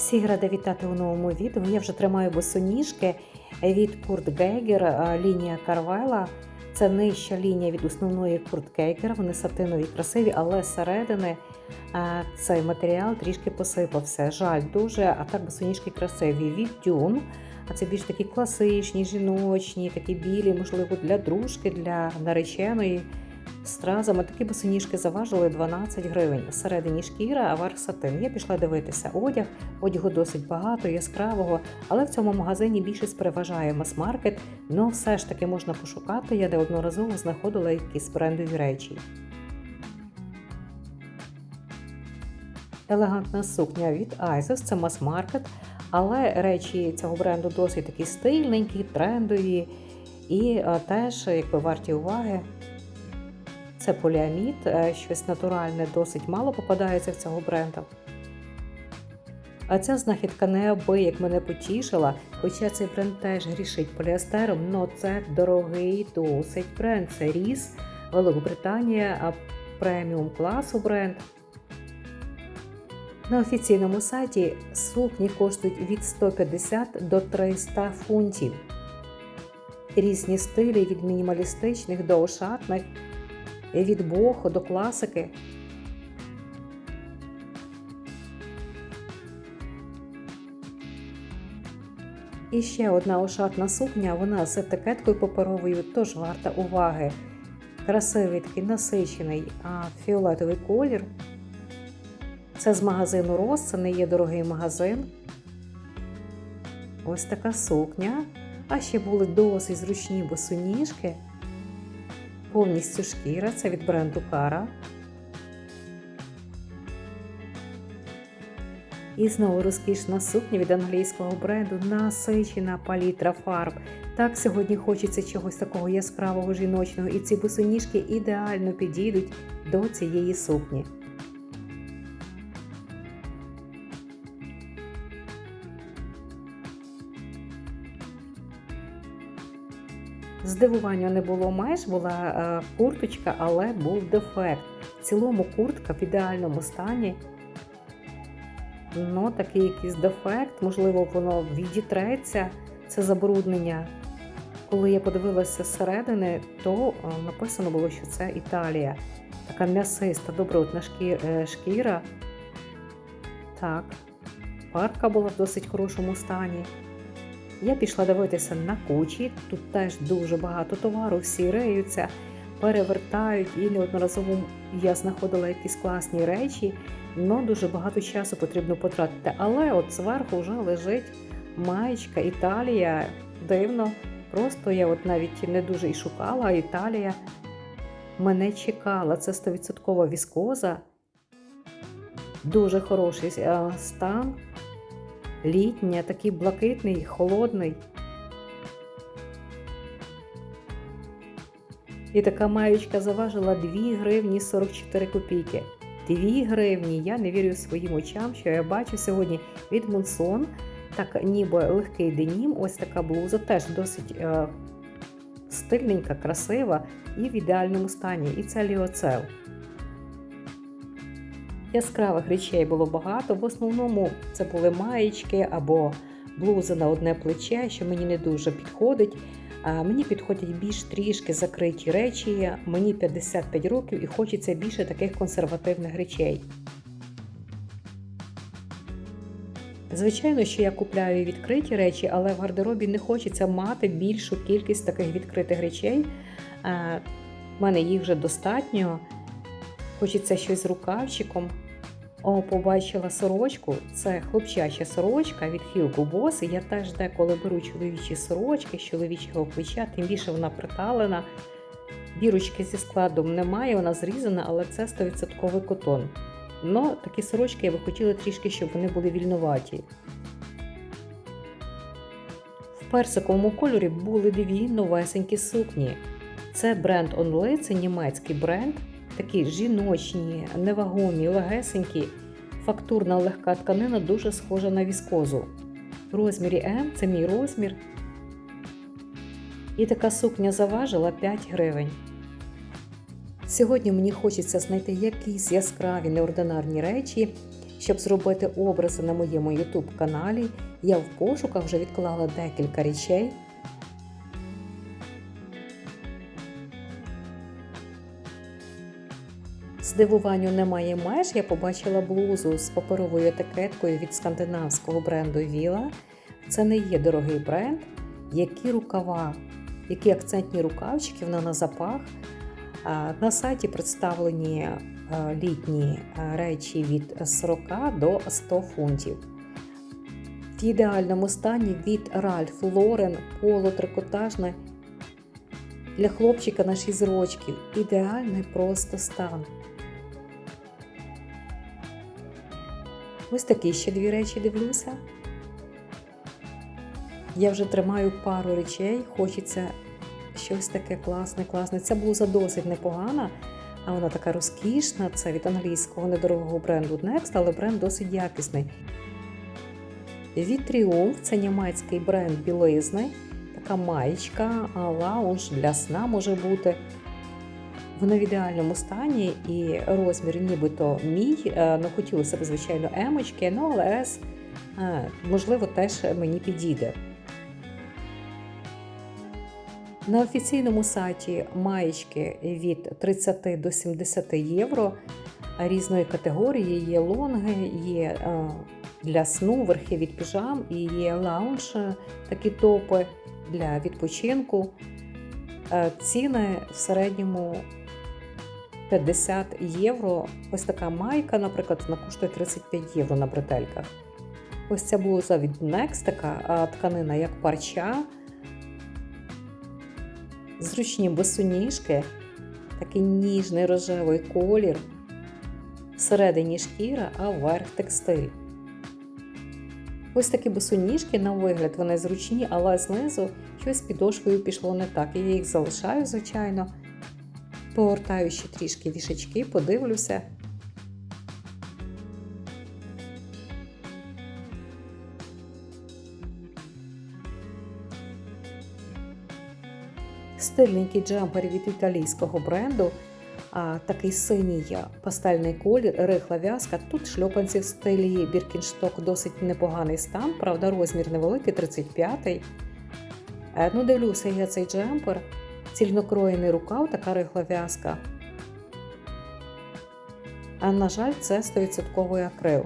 Всіх рада вітати у новому відео. Я вже тримаю босоніжки від Курт Гейгер, лінія Карвела. Це нижча лінія від основної Курт Гейгер. Вони сатинові красиві, але зсередини цей матеріал трішки посипався. Жаль, дуже, а так босоніжки красиві. Від Дюн. А це більш такі класичні, жіночні, такі білі, можливо, для дружки, для нареченої. Стразами такі босоніжки заважили 12 гривень. Всередині шкіра, а верх. Я пішла дивитися одяг. Одягу досить багато, яскравого, але в цьому магазині більшість переважає мас-маркет. Ну все ж таки можна пошукати. Я неодноразово знаходила якісь брендові речі. Елегантна сукня від Isos, це мас-маркет, але речі цього бренду досить такі стильненькі, трендові і а, теж якби варті уваги. Це поліамід, е, щось натуральне, досить мало попадається в цього бренду. А ця знахідка неабияк мене потішила, хоча цей бренд теж грішить поліестером, але це дорогий досить бренд. Це Ріс, Великобританія, преміум класу бренд. На офіційному сайті сукні коштують від 150 до 300 фунтів. Різні стилі від мінімалістичних до ошатних від боху до класики. І ще одна ошатна сукня, вона з етикеткою паперовою, тож варта уваги. Красивий такий насичений а фіолетовий колір. Це з магазину Рос, це не є дорогий магазин. Ось така сукня. А ще були досить зручні босоніжки повністю шкіра, це від бренду Кара. І знову розкішна сукня від англійського бренду, насичена палітра фарб. Так сьогодні хочеться чогось такого яскравого жіночного, і ці босоніжки ідеально підійдуть до цієї сукні. Здивування не було майже, була е, курточка, але був дефект. В цілому куртка в ідеальному стані. Ну, такий якийсь дефект, можливо, воно відітреться, це забруднення. Коли я подивилася зсередини, то е, написано було, що це Італія. Така м'ясиста, добротна шкіра. шкіра. Так, парка була в досить хорошому стані. Я пішла дивитися на кучі. Тут теж дуже багато товару, всі риються, перевертають і неодноразово я знаходила якісь класні речі, але дуже багато часу потрібно потратити. Але от зверху вже лежить маєчка Італія. Дивно. Просто я от навіть не дуже і шукала, а Італія мене чекала. Це 100% віскоза. Дуже хороший е, стан літня, такий блакитний, холодний. І така маєчка заважила 2 гривні 44 копійки. 2 гривні. Я не вірю своїм очам, що я бачу сьогодні від Монсон. Так, ніби легкий денім. Ось така блуза, теж досить е, стильненька, красива і в ідеальному стані. І це ліоцел. Яскравих речей було багато. В основному це були маєчки або блузи на одне плече, що мені не дуже підходить. Мені підходять більш трішки закриті речі. Мені 55 років і хочеться більше таких консервативних речей. Звичайно, що я купляю відкриті речі, але в гардеробі не хочеться мати більшу кількість таких відкритих речей. У мене їх вже достатньо. Хочеться щось з рукавчиком. О, побачила сорочку. Це хлопчача сорочка від Hugo Boss. Я теж деколи беру чоловічі сорочки з чоловічого плеча, тим більше вона приталена. Бірочки зі складом немає, вона зрізана, але це 100% котон. Но такі сорочки я би хотіла трішки, щоб вони були вільноваті. В персиковому кольорі були дві новесенькі сукні. Це бренд Only, це німецький бренд такі жіночні, невагомі, легесенькі. Фактурна легка тканина дуже схожа на віскозу. В розмірі М це мій розмір. І така сукня заважила 5 гривень. Сьогодні мені хочеться знайти якісь яскраві неординарні речі. Щоб зробити образи на моєму YouTube каналі, я в пошуках вже відклала декілька речей. Здивуванню немає меж. Я побачила блузу з паперовою етикеткою від скандинавського бренду Віла. Це не є дорогий бренд. Які рукава, які акцентні рукавчики, вона на запах. На сайті представлені літні речі від 40 до 100 фунтів. В ідеальному стані від Ralph Lauren полутрикотажне для хлопчика на 6 рочків. Ідеальний просто стан. Ось такі ще дві речі дивлюся. Я вже тримаю пару речей, хочеться щось таке класне, класне. Ця блуза досить непогана, а вона така розкішна. Це від англійського недорогого бренду Next, але бренд досить якісний. Від це німецький бренд білизни, така маєчка, лаунж для сна може бути. Вона в ідеальному стані і розмір нібито мій. Ну, хотілося б, звичайно, емочки, ну але S, можливо, теж мені підійде. На офіційному сайті маєчки від 30 до 70 євро різної категорії є лонги, є для сну, верхи від піжам і є лаунж, такі топи для відпочинку. Ціни в середньому 50 євро. Ось така майка, наприклад, вона коштує 35 євро на бретельках. Ось ця блуза від Next, така тканина, як парча. Зручні босоніжки, такий ніжний рожевий колір. Всередині шкіра, а вверх текстиль. Ось такі босоніжки, на вигляд, вони зручні, але знизу щось з підошвою пішло не так. Я їх залишаю, звичайно. Повертаю ще трішки вішачки, подивлюся. Стильненький джемпер від італійського бренду. А, Такий синій пастельний колір, рихла в'язка. Тут шльопанці в стилі Біркіншток досить непоганий стан, правда, розмір невеликий, 35-й. Е, ну, Дивлюся я цей джемпер цільнокроєний рукав, така рихла в'язка. А на жаль, це 100% акрил.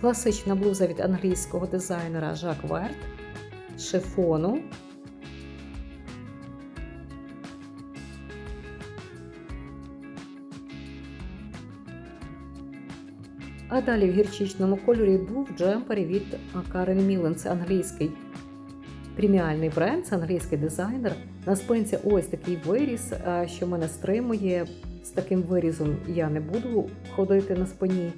Класична блуза від англійського дизайнера Жак Верт шифону. А далі в гірчичному кольорі був джемпер від Карен Мілен, англійський преміальний бренд, це англійський дизайнер. На спинці ось такий виріз, що мене стримує. З таким вирізом я не буду ходити на спині.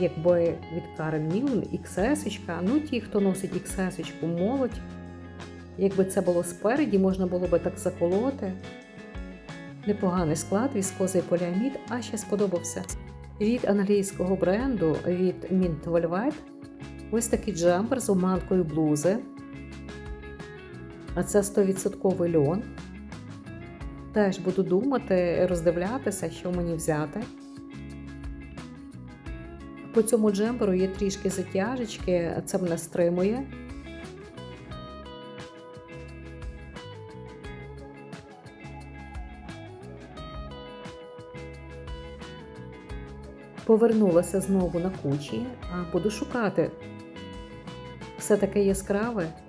Якби від Карен Мілен XS, ну ті, хто носить XS, молодь. Якби це було спереді, можна було би так заколоти. Непоганий склад, віскозий поліамід, а ще сподобався. Від англійського бренду від Mint Velvet ось такий джемпер з обманкою блузи. А це 100% льон. Теж буду думати, роздивлятися, що мені взяти. По цьому джемперу є трішки затяжечки, це мене стримує. Повернулася знову на кучі, а буду шукати все таке яскраве.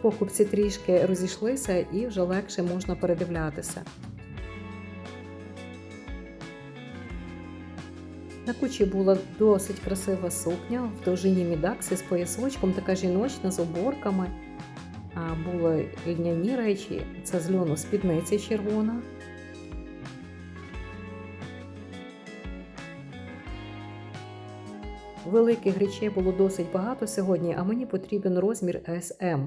Покупці трішки розійшлися і вже легше можна передивлятися. На кучі була досить красива сукня в довжині мідаксі з поясочком, така жіночна з оборками. Були льняні речі, це з льону спідниці червона. Великих речей було досить багато сьогодні, а мені потрібен розмір SM.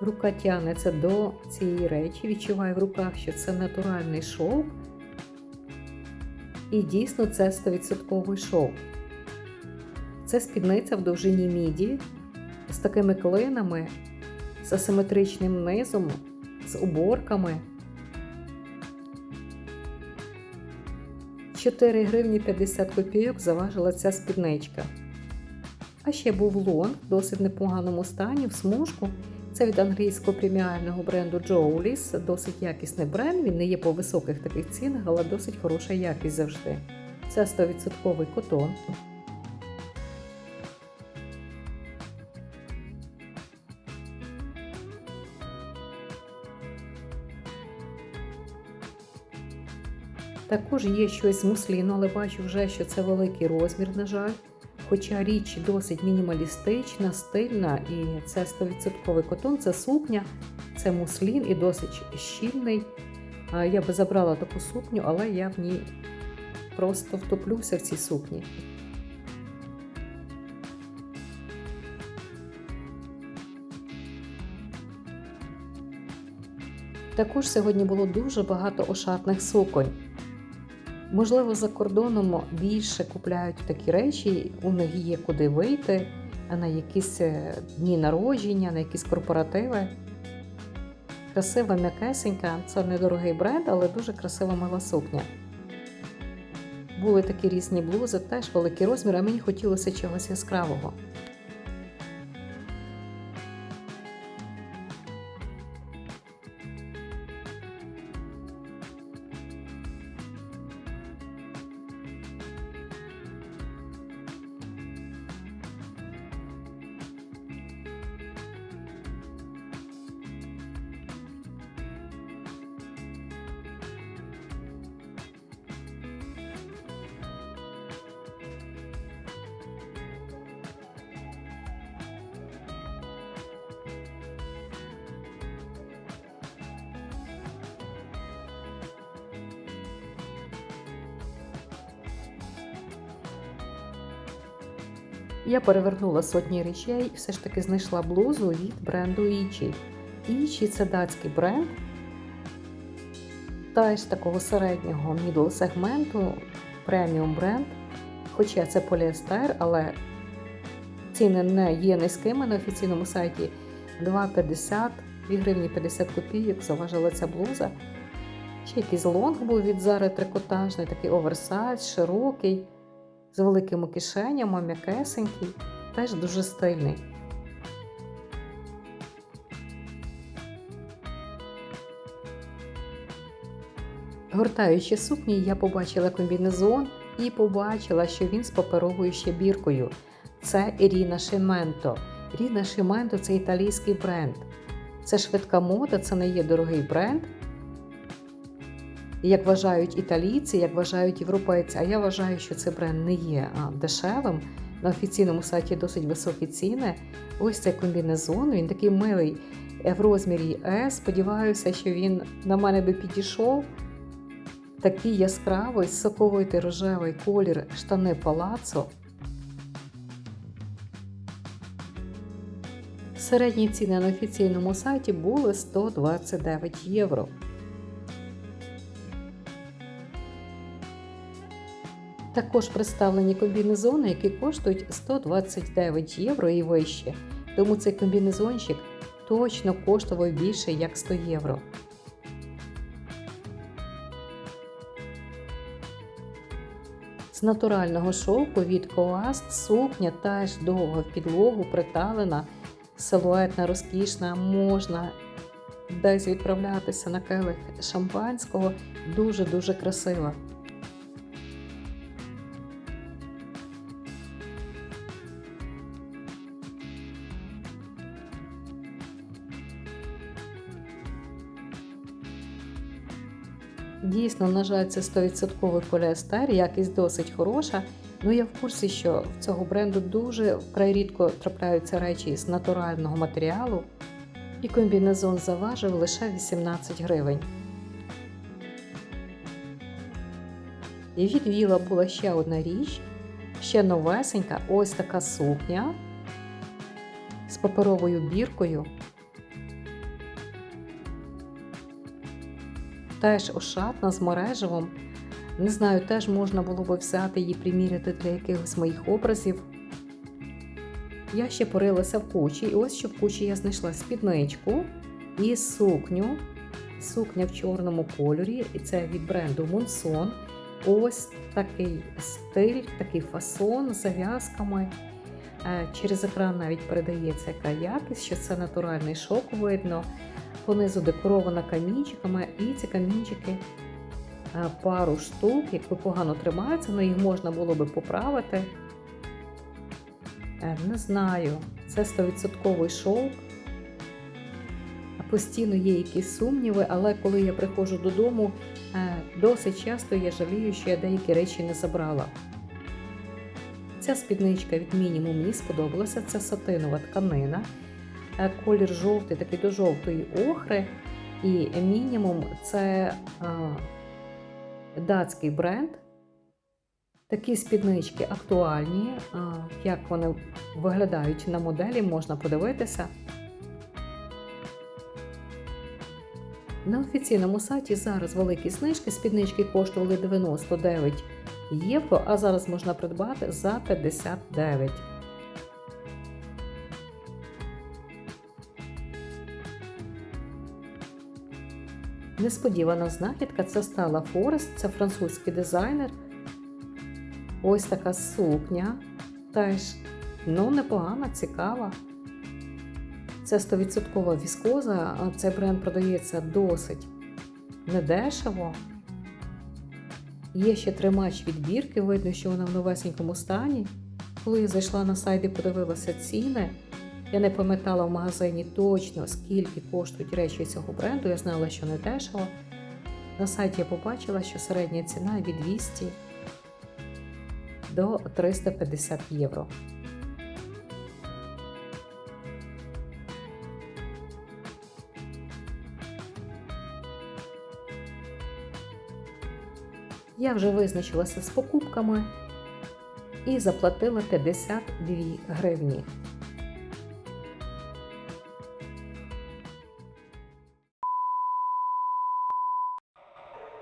Рука тягнеться до цієї речі, відчуваю в руках, що це натуральний шовк. І дійсно це 100% шовк. Це спідниця в довжині міді з такими клинами, з асиметричним низом, з оборками. 4 гривні 50 копійок заважила ця спідничка. А ще був лонг в досить непоганому стані в смужку. Це від англійського преміального бренду Jowlis. Досить якісний бренд. Він не є по високих таких цінах, але досить хороша якість завжди. Це 100% котон. Також є щось з мусліну, але бачу вже, що це великий розмір, на жаль. Хоча річ досить мінімалістична, стильна, і це 100% котон, це сукня, це муслін і досить щільний. Я би забрала таку сукню, але я в ній просто втоплюся в цій сукні. Також сьогодні було дуже багато ошатних суконь. Можливо, за кордоном більше купляють такі речі, у них є куди вийти, на якісь е, дні народження, на якісь корпоративи. Красива м'якесенька, це недорогий бренд, але дуже красива мила сукня. Були такі різні блузи, теж великий розмір, а мені хотілося чогось яскравого. Я перевернула сотні речей і все ж таки знайшла блузу від бренду Ічі. Ічі це датський бренд, теж такого середнього мідл сегменту, преміум бренд. Хоча це поліестер, але ціни не є низькими на офіційному сайті 2,50, 2 гривні 50 копійок заважила ця блуза. Ще якийсь лонг був від Зари трикотажний, такий оверсайз, широкий з великими кишенями, м'якесенький, теж дуже стильний. Гортаючи сукні, я побачила комбінезон і побачила, що він з паперовою щебіркою. Це Іріна Шименто. Ріна Шименто це італійський бренд. Це швидка мода, це не є дорогий бренд. Як вважають італійці, як вважають європейці, а я вважаю, що цей бренд не є дешевим. На офіційному сайті досить високі ціни. Ось цей комбінезон, він такий милий в розмірі S. Сподіваюся, що він на мене би підійшов. Такий яскравий, соковитий рожевий колір штани палацо. Середні ціни на офіційному сайті були 129 євро. Також представлені комбінезони, які коштують 129 євро і вище. Тому цей комбінезончик точно коштував більше як 100 євро. З натурального шовку від Коаст сукня теж довго в підлогу приталена, силуетна, розкішна, можна десь відправлятися на келих шампанського. Дуже-дуже красива. Дійсно, на жаль, це 100% поліестер, якість досить хороша. Ну я в курсі, що в цього бренду дуже вкрай рідко трапляються речі з натурального матеріалу. І комбінезон заважив лише 18 гривень. І від Віла була ще одна річ, ще новесенька, ось така сукня з паперовою біркою. Теж ошатна з мережевом. Не знаю, теж можна було би взяти її приміряти для якихось моїх образів. Я ще порилася в кучі, і ось що в кучі я знайшла спідничку і сукню. Сукня в чорному кольорі, і це від бренду Monson. Ось такий стиль, такий фасон з зав'язками. Е, Через екран навіть передається яка якість, що це натуральний шок видно. Понизу декорована камінчиками, і ці камінчики е, пару штук, якби погано тримаються, але їх можна було би поправити. Е, Не знаю, це 100% шовк. Постійно є якісь сумніви, але коли я приходжу додому, е, досить часто я жалію, що я деякі речі не забрала. Ця спідничка від мінімум мені сподобалася. Це сатинова тканина. Е, Колір жовтий, такий до жовтої охри. І мінімум це датський бренд. Такі спіднички актуальні. Як вони виглядають на моделі, можна подивитися. На офіційному сайті зараз великі знижки. Спіднички коштували 99 євро, а зараз можна придбати за 59. Несподівана знахідка це стала Форест, це французький дизайнер. Ось така сукня. Теж ну, непогана, цікава. Це 100% віскоза, цей бренд продається досить недешево. Є ще тримач відбірки, видно, що вона в новесенькому стані. Коли я зайшла на сайт і подивилася ціни, я не пам'ятала в магазині точно, скільки коштують речі цього бренду. Я знала, що не дешево. На сайті я побачила, що середня ціна від 200 до 350 євро. Я вже визначилася з покупками і заплатила 52 гривні.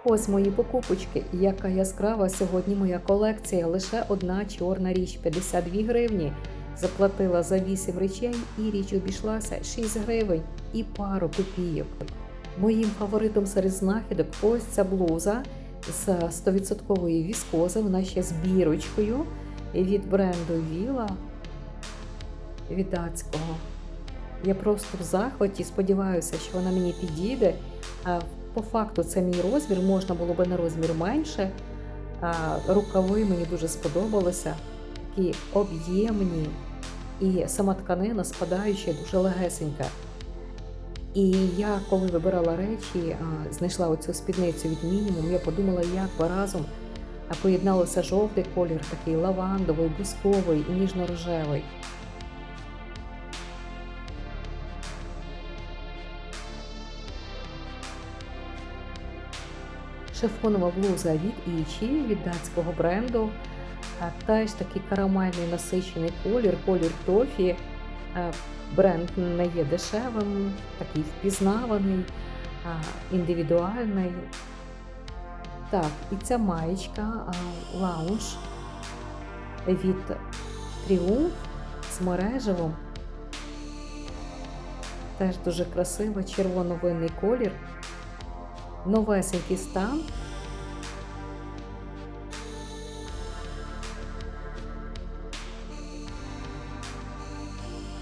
Ось мої покупочки. Яка яскрава сьогодні моя колекція. Лише одна чорна річ 52 гривні. Заплатила за 8 речей і річ обійшлася 6 гривень і пару копійок. Моїм фаворитом серед знахідок ось ця блуза з 100% віскози, вона ще з бірочкою від бренду Віла від. Я просто в захваті, сподіваюся, що вона мені підійде. По факту це мій розмір, можна було би на розмір менше. Рукави мені дуже сподобалися, такі об'ємні, і сама тканина спадаюча, дуже легесенька. І я, коли вибирала речі, знайшла оцю спідницю від мінімум, я подумала, як би разом поєдналося жовтий колір, такий лавандовий, бусковий і ніжно-рожевий. Шифонова блуза від Ічі, від датського бренду. Теж такий карамельний насичений колір, колір тофі. Бренд не є дешевим, такий впізнаваний, індивідуальний. Так, і ця маєчка лаунж від Тріумф з мережевом. Теж дуже красива, червоно-винний колір. Новесенький стан.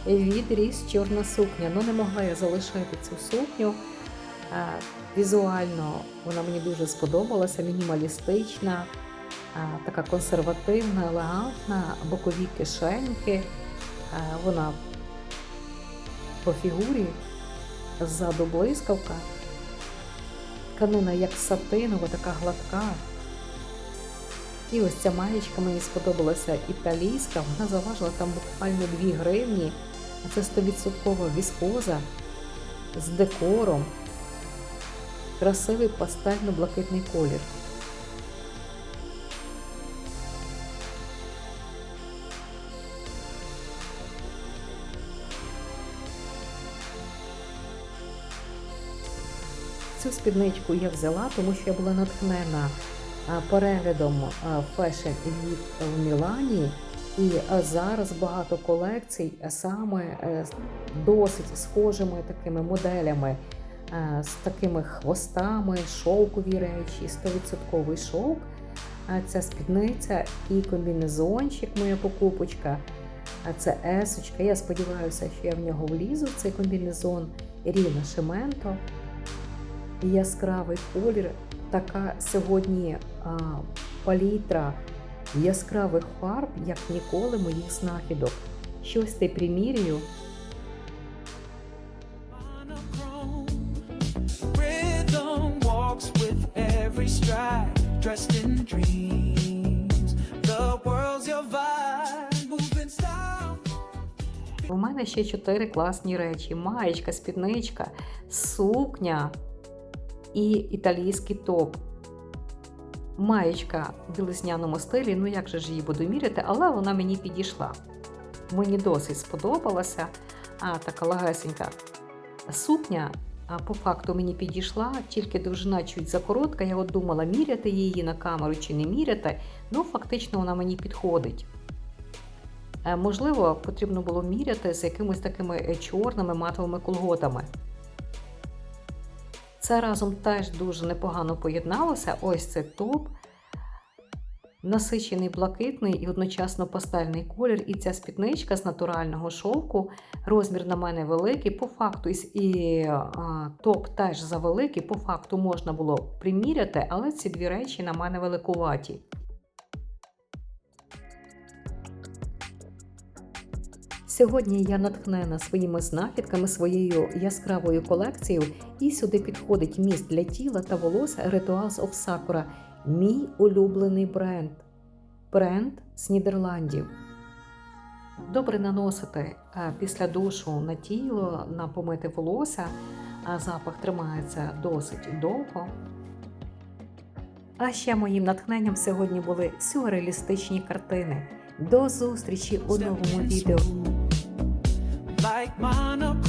Відріс чорна сукня. Ну, не могла я залишити цю сукню. Е, Візуально вона мені дуже сподобалася, мінімалістична, е, така консервативна, елегантна, бокові кишеньки. Е, Вона по фігурі ззаду блискавка. Тканина як сатинова, така гладка. І ось ця маєчка мені сподобалася італійська, вона заважила там буквально 2 гривні. А Це 100% віскоза з декором. Красивий пастельно-блакитний колір. Цю спідничку я взяла, тому що я була натхнена переглядом а, Fashion Week в Мілані. І зараз багато колекцій саме е, з досить схожими такими моделями, е, з такими хвостами, шовкові речі, 100% шовк. Ця спідниця і комбінезончик, моя покупочка. Це есочка. Я сподіваюся, що я в нього влізу. Цей комбінезон Ріна Яскравий колір. Така сьогодні а, палітра яскравих фарб, як ніколи моїх знахідок. Щось ти примірюю. У мене ще чотири класні речі: маєчка, спідничка, сукня і італійський топ. Маєчка в білизняному стилі, ну як же ж її буду міряти, але вона мені підійшла. Мені досить сподобалася. А така лагесенька сукня. А по факту мені підійшла, тільки довжина чуть закоротка. Я от думала, міряти її на камеру чи не міряти. Ну, фактично, вона мені підходить. Е, Можливо, потрібно було міряти з якимись такими е, чорними матовими колготами. Це разом теж дуже непогано поєдналося. Ось це топ. Насичений блакитний і одночасно пастельний колір, і ця спідничка з натурального шовку. Розмір на мене великий. По факту і а, топ теж завеликий. По факту можна було приміряти, але ці дві речі на мене великуваті. Сьогодні я натхнена своїми знахідками, своєю яскравою колекцією, і сюди підходить міст для тіла та волосся Rituals of Sakura, мій улюблений бренд. Бренд з Нідерландів. Добре наносити е, після душу на тіло, на помите волосся, а запах тримається досить довго. А ще моїм натхненням сьогодні були сюрреалістичні картини. До зустрічі у новому відео. like mine up